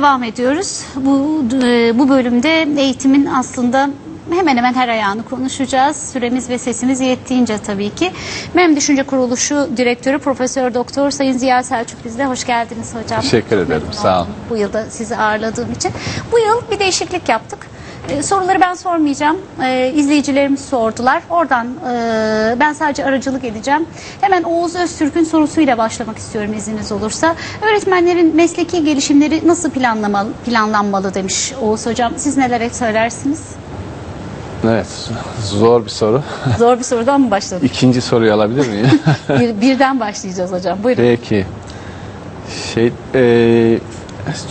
devam ediyoruz. Bu e, bu bölümde eğitimin aslında hemen hemen her ayağını konuşacağız. Süremiz ve sesimiz yettiğince tabii ki. MEM Düşünce Kuruluşu Direktörü Profesör Doktor Sayın Ziya Selçuk bizde. Hoş geldiniz hocam. Teşekkür ederim, sağ olun. Bu yılda sizi ağırladığım için. Bu yıl bir değişiklik yaptık. Ee, soruları ben sormayacağım. Ee, izleyicilerimiz sordular. Oradan e, ben sadece aracılık edeceğim. Hemen Oğuz Öztürk'ün sorusuyla başlamak istiyorum izniniz olursa. Öğretmenlerin mesleki gelişimleri nasıl planlamalı, planlanmalı demiş Oğuz Hocam. Siz neler söylersiniz? Evet, zor bir soru. Zor bir sorudan mı başladık? İkinci soruyu alabilir miyim? Bir, birden başlayacağız hocam. Buyurun. Peki. Şey, e,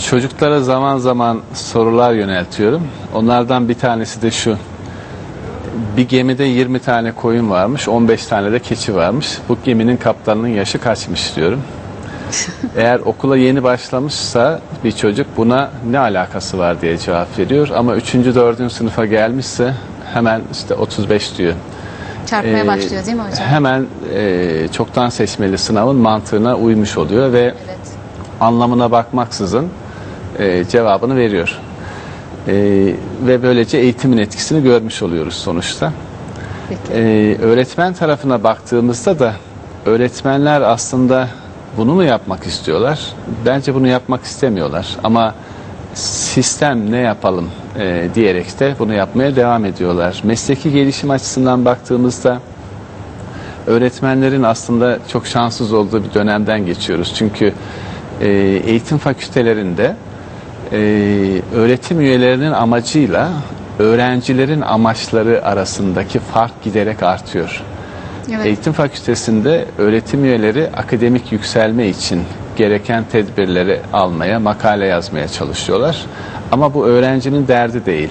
çocuklara zaman zaman sorular yöneltiyorum. Onlardan bir tanesi de şu. Bir gemide 20 tane koyun varmış, 15 tane de keçi varmış. Bu geminin kaptanının yaşı kaçmış diyorum. Eğer okula yeni başlamışsa bir çocuk buna ne alakası var diye cevap veriyor. Ama 3. 4. sınıfa gelmişse hemen işte 35 diyor. Çarpmaya Ee, başlıyor değil mi hocam? Hemen e, çoktan seçmeli sınavın mantığına uymuş oluyor ve Evet. Anlamına bakmaksızın e, cevabını veriyor. E, ve böylece eğitimin etkisini görmüş oluyoruz sonuçta. Peki. E, öğretmen tarafına baktığımızda da öğretmenler aslında bunu mu yapmak istiyorlar? Bence bunu yapmak istemiyorlar. Ama sistem ne yapalım e, diyerek de bunu yapmaya devam ediyorlar. Mesleki gelişim açısından baktığımızda öğretmenlerin aslında çok şanssız olduğu bir dönemden geçiyoruz. Çünkü e, eğitim fakültelerinde e, öğretim üyelerinin amacıyla öğrencilerin amaçları arasındaki fark giderek artıyor. Evet. Eğitim fakültesinde öğretim üyeleri akademik yükselme için gereken tedbirleri almaya, makale yazmaya çalışıyorlar. Ama bu öğrencinin derdi değil.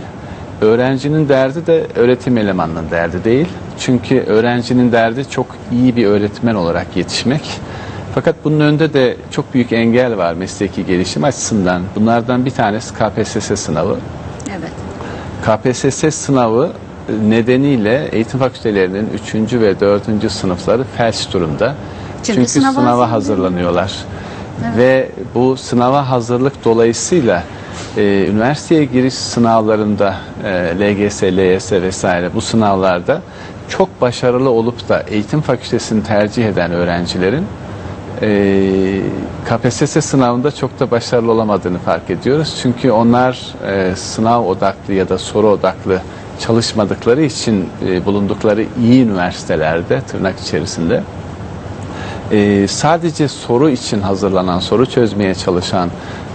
Öğrencinin derdi de öğretim elemanının derdi değil. Çünkü öğrencinin derdi çok iyi bir öğretmen olarak yetişmek. Fakat bunun önünde de çok büyük engel var mesleki gelişim açısından. Bunlardan bir tanesi KPSS sınavı. Evet. KPSS sınavı nedeniyle eğitim fakültelerinin 3. ve 4. sınıfları felç durumda. Çünkü Çünkü, sınava sınava hazırlanıyor. hazırlanıyorlar. Ve bu sınava hazırlık dolayısıyla e, üniversiteye giriş sınavlarında e, LGS, LYS vesaire bu sınavlarda çok başarılı olup da eğitim fakültesini tercih eden öğrencilerin e, KPSS sınavında çok da başarılı olamadığını fark ediyoruz. Çünkü onlar e, sınav odaklı ya da soru odaklı çalışmadıkları için e, bulundukları iyi üniversitelerde tırnak içerisinde e, sadece soru için hazırlanan, soru çözmeye çalışan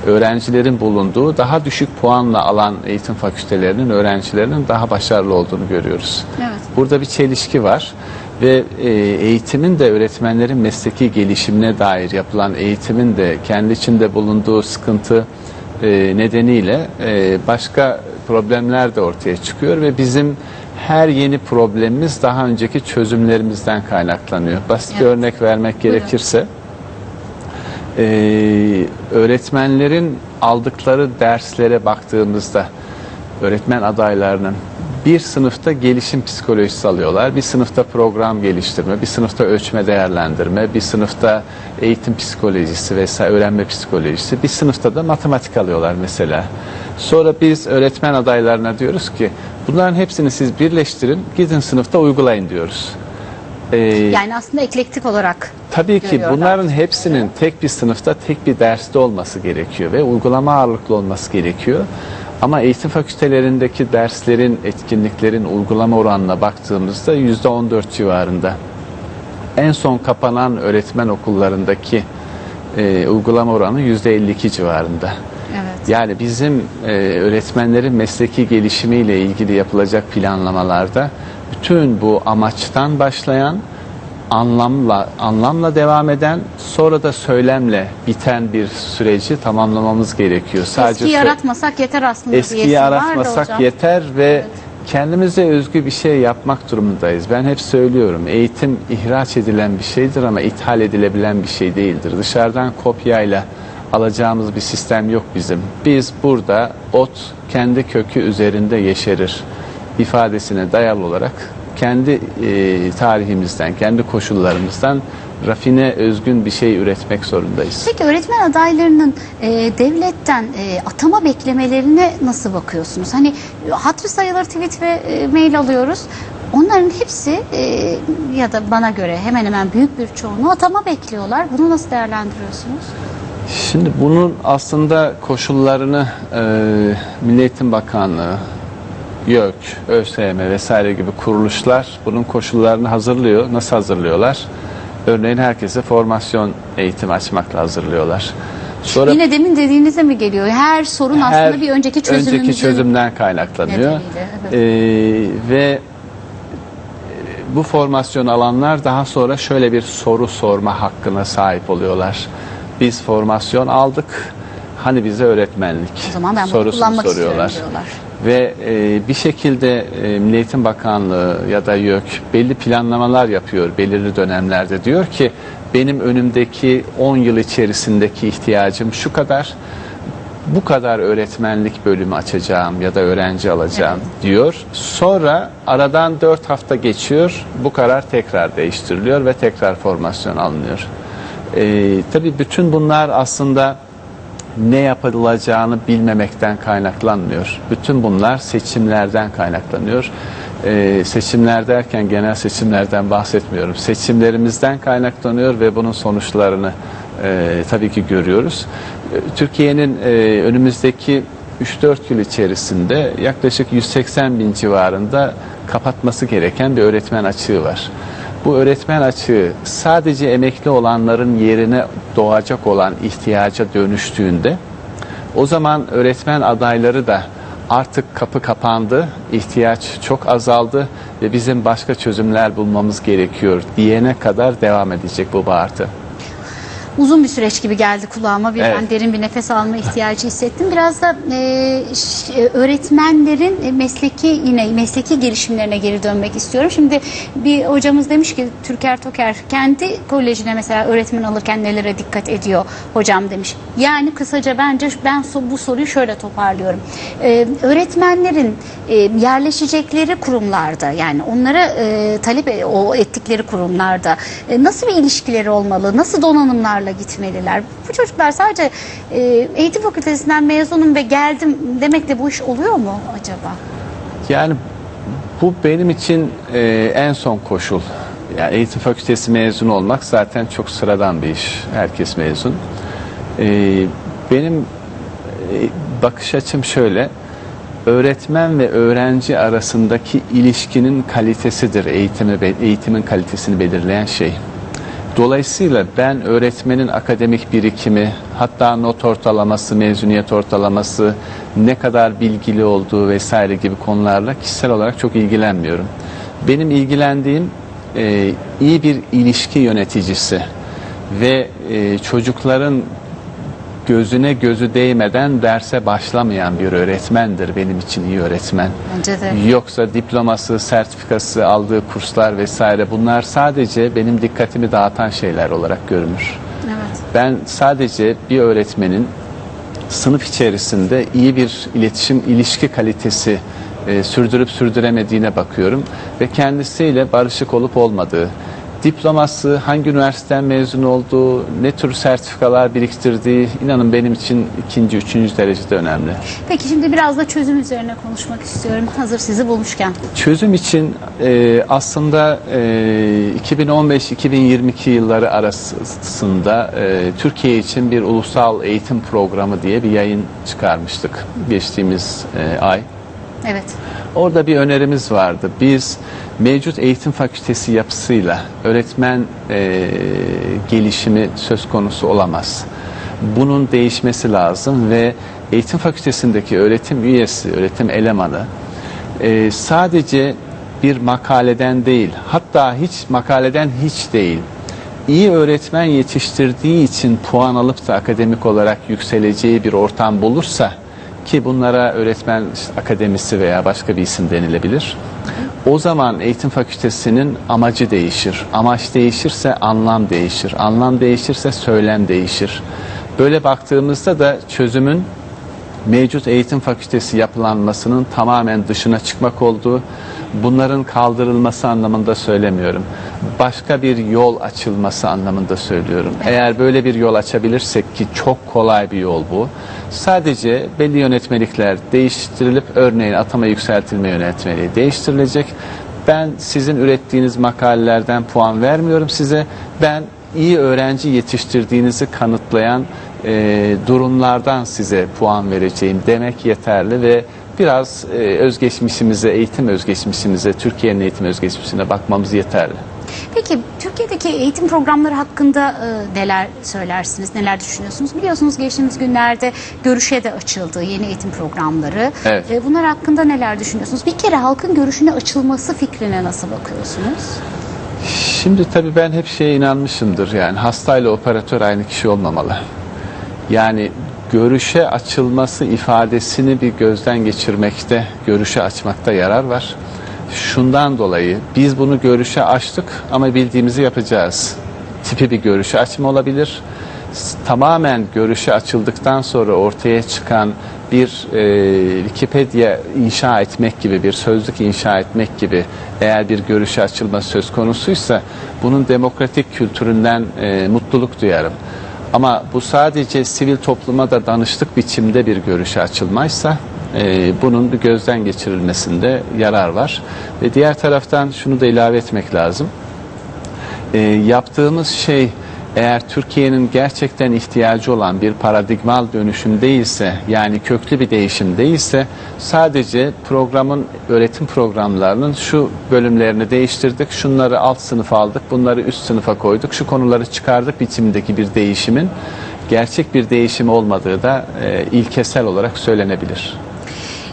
öğrencilerin bulunduğu daha düşük puanla alan eğitim fakültelerinin öğrencilerinin daha başarılı olduğunu görüyoruz. Evet. Burada bir çelişki var ve e, eğitimin de öğretmenlerin mesleki gelişimine dair yapılan eğitimin de kendi içinde bulunduğu sıkıntı e, nedeniyle e, başka problemler de ortaya çıkıyor ve bizim her yeni problemimiz daha önceki çözümlerimizden kaynaklanıyor. Basit bir Evet. örnek vermek gerekirse e, öğretmenlerin aldıkları derslere baktığımızda öğretmen adaylarının bir sınıfta gelişim psikolojisi alıyorlar, bir sınıfta program geliştirme, bir sınıfta ölçme değerlendirme, bir sınıfta eğitim psikolojisi vesaire öğrenme psikolojisi, bir sınıfta da matematik alıyorlar mesela. Sonra biz öğretmen adaylarına diyoruz ki bunların hepsini siz birleştirin, gidin sınıfta uygulayın diyoruz. Ee, Yani aslında eklektik olarak Tabii ki bunların hepsinin tek bir sınıfta tek bir derste olması gerekiyor ve uygulama ağırlıklı olması gerekiyor. Ama eğitim fakültelerindeki derslerin, etkinliklerin uygulama oranına baktığımızda yüzde 14 civarında. En son kapanan öğretmen okullarındaki e, uygulama oranı yüzde 52 civarında. evet. Yani bizim e, öğretmenlerin mesleki gelişimiyle ilgili yapılacak planlamalarda bütün bu amaçtan başlayan anlamla anlamla devam eden sonra da söylemle biten bir süreci tamamlamamız gerekiyor. Eski sö- yaratmasak yeter aslında eskiyi diyesi var da aratmasak hocam. yeter ve kendimize özgü bir şey yapmak durumundayız. Ben hep söylüyorum eğitim ihraç edilen bir şeydir ama ithal edilebilen bir şey değildir. Dışarıdan kopyayla alacağımız bir sistem yok bizim. Biz burada ot kendi kökü üzerinde yeşerir ifadesine dayalı olarak kendi e, tarihimizden, kendi koşullarımızdan rafine, özgün bir şey üretmek zorundayız. Peki öğretmen adaylarının e, devletten e, atama beklemelerine nasıl bakıyorsunuz? Hani hatırı sayılır tweet ve e, mail alıyoruz. Onların hepsi e, ya da bana göre hemen hemen büyük bir çoğunluğu atama bekliyorlar. Bunu nasıl değerlendiriyorsunuz? Şimdi bunun aslında koşullarını e, Milli Eğitim Bakanlığı, YÖK, ÖSYM vesaire gibi kuruluşlar bunun koşullarını hazırlıyor. Nasıl hazırlıyorlar? Örneğin herkese formasyon eğitimi açmakla hazırlıyorlar. Sonra Yine demin dediğinize mi geliyor? Her sorun her aslında bir önceki çözümümüzün önceki çözümden kaynaklanıyor. nedeniyle, evet. Ee, ve e, bu formasyon alanlar daha sonra şöyle bir soru sorma hakkına sahip oluyorlar. Biz formasyon aldık. Hani bize öğretmenlik O zaman ben bunu sorusunu kullanmak soruyorlar. istiyorum diyorlar. Ve e, bir şekilde e, Milli Eğitim Bakanlığı ya da YÖK belli planlamalar yapıyor belirli dönemlerde. Diyor ki benim önümdeki 10 yıl içerisindeki ihtiyacım şu kadar. Bu kadar öğretmenlik bölümü açacağım ya da öğrenci alacağım diyor. Sonra aradan 4 hafta geçiyor. Bu karar tekrar değiştiriliyor ve tekrar formasyon alınıyor. E, tabii bütün bunlar aslında ne yapılacağını bilmemekten kaynaklanmıyor. Bütün bunlar seçimlerden kaynaklanıyor. Ee, seçimler derken genel seçimlerden bahsetmiyorum. Seçimlerimizden kaynaklanıyor ve bunun sonuçlarını e, tabii ki görüyoruz. E, Türkiye'nin e, önümüzdeki 3-4 yıl içerisinde yaklaşık 180 bin civarında kapatması gereken bir öğretmen açığı var. Bu öğretmen açığı sadece emekli olanların yerine doğacak olan ihtiyaca dönüştüğünde o zaman öğretmen adayları da artık kapı kapandı, ihtiyaç çok azaldı ve bizim başka çözümler bulmamız gerekiyor diyene kadar devam edecek bu bağırtı. Uzun bir süreç gibi geldi kulağıma. Bir Evet. ben derin bir nefes alma ihtiyacı hissettim. Biraz da e, e, öğretmenlerin e, mesleki yine mesleki gelişimlerine geri dönmek istiyorum. Şimdi bir hocamız demiş ki Türker Toker kendi kolejine mesela öğretmen alırken nelere dikkat ediyor hocam demiş. Yani kısaca bence ben bu soruyu şöyle toparlıyorum. E, öğretmenlerin e, yerleşecekleri kurumlarda yani onlara e, talep e- o ettikleri kurumlarda e, nasıl bir ilişkileri olmalı? Nasıl donanımlarla gitmeliler? Bu çocuklar sadece e, eğitim fakültesinden mezunum ve geldim demekle bu iş oluyor mu acaba? Yani bu benim için e, en son koşul. Yani eğitim fakültesi mezunu olmak zaten çok sıradan bir iş. Herkes mezun. E, benim e, bakış açım şöyle. Öğretmen ve öğrenci arasındaki ilişkinin kalitesidir eğitimi eğitimin kalitesini belirleyen şey. Dolayısıyla ben öğretmenin akademik birikimi, hatta not ortalaması, mezuniyet ortalaması, ne kadar bilgili olduğu vesaire gibi konularla kişisel olarak çok ilgilenmiyorum. Benim ilgilendiğim e, iyi bir ilişki yöneticisi ve e, çocukların gözüne gözü değmeden derse başlamayan bir öğretmendir benim için iyi öğretmen. Bence de. Yoksa diploması, sertifikası, aldığı kurslar vesaire bunlar sadece benim dikkatimi dağıtan şeyler olarak görünür. Evet. Ben sadece bir öğretmenin sınıf içerisinde iyi bir iletişim, ilişki kalitesi e, sürdürüp sürdüremediğine bakıyorum ve kendisiyle barışık olup olmadığı, diploması, hangi üniversiteden mezun olduğu, ne tür sertifikalar biriktirdiği inanın benim için ikinci, üçüncü derecede önemli. Peki şimdi biraz da çözüm üzerine konuşmak istiyorum. Hazır sizi bulmuşken. Çözüm için e, aslında e, 2015-2022 yılları arasında e, Türkiye için bir ulusal eğitim programı diye bir yayın çıkarmıştık geçtiğimiz e, ay. Evet. Orada bir önerimiz vardı. Biz mevcut eğitim fakültesi yapısıyla öğretmen e, gelişimi söz konusu olamaz. Bunun değişmesi lazım ve eğitim fakültesindeki öğretim üyesi, öğretim elemanı e, sadece bir makaleden değil, hatta hiç makaleden hiç değil, iyi öğretmen yetiştirdiği için puan alıp da akademik olarak yükseleceği bir ortam bulursa ki bunlara öğretmen akademisi veya başka bir isim denilebilir. O zaman eğitim fakültesinin amacı değişir. Amaç değişirse anlam değişir. Anlam değişirse söylem değişir. Böyle baktığımızda da çözümün mevcut eğitim fakültesi yapılanmasının tamamen dışına çıkmak olduğu, bunların kaldırılması anlamında söylemiyorum. Başka bir yol açılması anlamında söylüyorum. Eğer böyle bir yol açabilirsek ki çok kolay bir yol bu. Sadece belli yönetmelikler değiştirilip örneğin atama yükseltilme yönetmeliği değiştirilecek. Ben sizin ürettiğiniz makalelerden puan vermiyorum size. Ben iyi öğrenci yetiştirdiğinizi kanıtlayan e, durumlardan size puan vereceğim demek yeterli ve biraz e, özgeçmişimize, eğitim özgeçmişimize, Türkiye'nin eğitim özgeçmişine bakmamız yeterli. Peki Türkiye'deki eğitim programları hakkında e, neler söylersiniz, neler düşünüyorsunuz? Biliyorsunuz geçtiğimiz günlerde görüşe de açıldı yeni eğitim programları. Evet. E, bunlar hakkında neler düşünüyorsunuz? Bir kere halkın görüşüne açılması fikrine nasıl bakıyorsunuz? Şimdi tabii ben hep şeye inanmışımdır yani hastayla operatör aynı kişi olmamalı. Yani görüşe açılması ifadesini bir gözden geçirmekte, görüşe açmakta yarar var. Şundan dolayı biz bunu görüşe açtık ama bildiğimizi yapacağız. Tipi bir görüşe açma olabilir. Tamamen görüşe açıldıktan sonra ortaya çıkan bir e, Wikipedia inşa etmek gibi, bir sözlük inşa etmek gibi eğer bir görüşe açılma söz konusuysa bunun demokratik kültüründen e, mutluluk duyarım. Ama bu sadece sivil topluma da danıştık biçimde bir görüşe açılmaysa e, bunun bir gözden geçirilmesinde yarar var. Ve diğer taraftan şunu da ilave etmek lazım. E, yaptığımız şey eğer Türkiye'nin gerçekten ihtiyacı olan bir paradigmal dönüşüm değilse yani köklü bir değişim değilse sadece programın öğretim programlarının şu bölümlerini değiştirdik şunları alt sınıfa aldık bunları üst sınıfa koyduk şu konuları çıkardık biçimindeki bir değişimin gerçek bir değişim olmadığı da e, ilkesel olarak söylenebilir.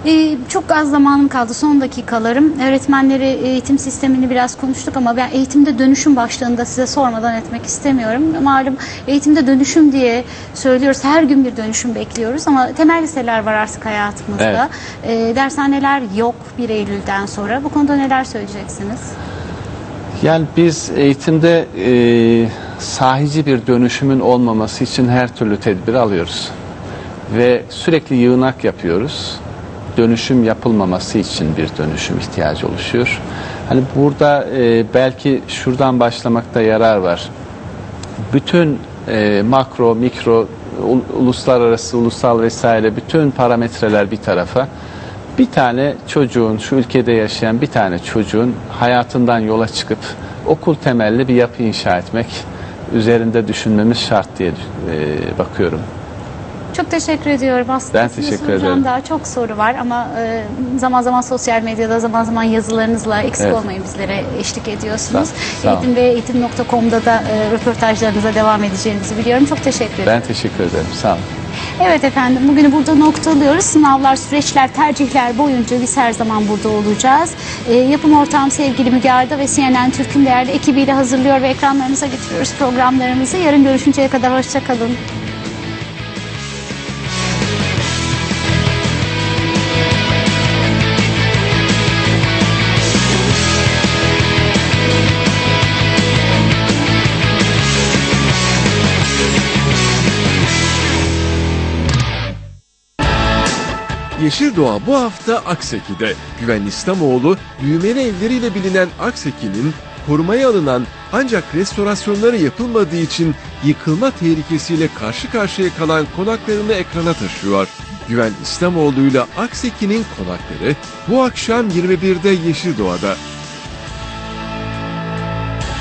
Ee, çok az zamanım kaldı son dakikalarım. Öğretmenleri eğitim sistemini biraz konuştuk ama ben eğitimde dönüşüm başlığında size sormadan etmek istemiyorum. Malum eğitimde dönüşüm diye söylüyoruz. Her gün bir dönüşüm bekliyoruz ama temel liseler var artık hayatımızda. Ee, dershaneler yok 1 Eylül'den sonra. Bu konuda neler söyleyeceksiniz? Yani biz eğitimde e, sahici bir dönüşümün olmaması için her türlü tedbir alıyoruz. Ve sürekli yığınak yapıyoruz. Dönüşüm yapılmaması için bir dönüşüm ihtiyacı oluşuyor. Hani burada e, belki şuradan başlamakta yarar var. Bütün e, makro, mikro, ul- uluslararası, ulusal vesaire bütün parametreler bir tarafa. Bir tane çocuğun, şu ülkede yaşayan bir tane çocuğun hayatından yola çıkıp okul temelli bir yapı inşa etmek üzerinde düşünmemiz şart diye e, bakıyorum. Çok teşekkür ediyorum. Aslında Ben teşekkür ederim. daha çok soru var ama e, zaman zaman sosyal medyada zaman zaman yazılarınızla eksik Evet. olmayın bizlere eşlik ediyorsunuz. Sağ- sağ. Eğitim ve eğitim.com'da da e, röportajlarınıza devam edeceğinizi biliyorum. Çok teşekkür ederim. Ben teşekkür ederim. Sağ olun. Evet efendim bugünü burada noktalıyoruz. Sınavlar, süreçler, tercihler boyunca biz her zaman burada olacağız. E, yapım ortağım sevgili Müge Arda ve CNN Türk'ün değerli ekibiyle hazırlıyor ve ekranlarınıza getiriyoruz programlarımızı. Yarın görüşünceye kadar hoşçakalın. Yeşil Doğa bu hafta Akseki'de. Güven İslamoğlu, büyümeli evleriyle bilinen Akseki'nin korumaya alınan ancak restorasyonları yapılmadığı için yıkılma tehlikesiyle karşı karşıya kalan konaklarını ekrana taşıyor. Güven İslamoğlu ile Akseki'nin konakları bu akşam 21'de Yeşil Doğa'da.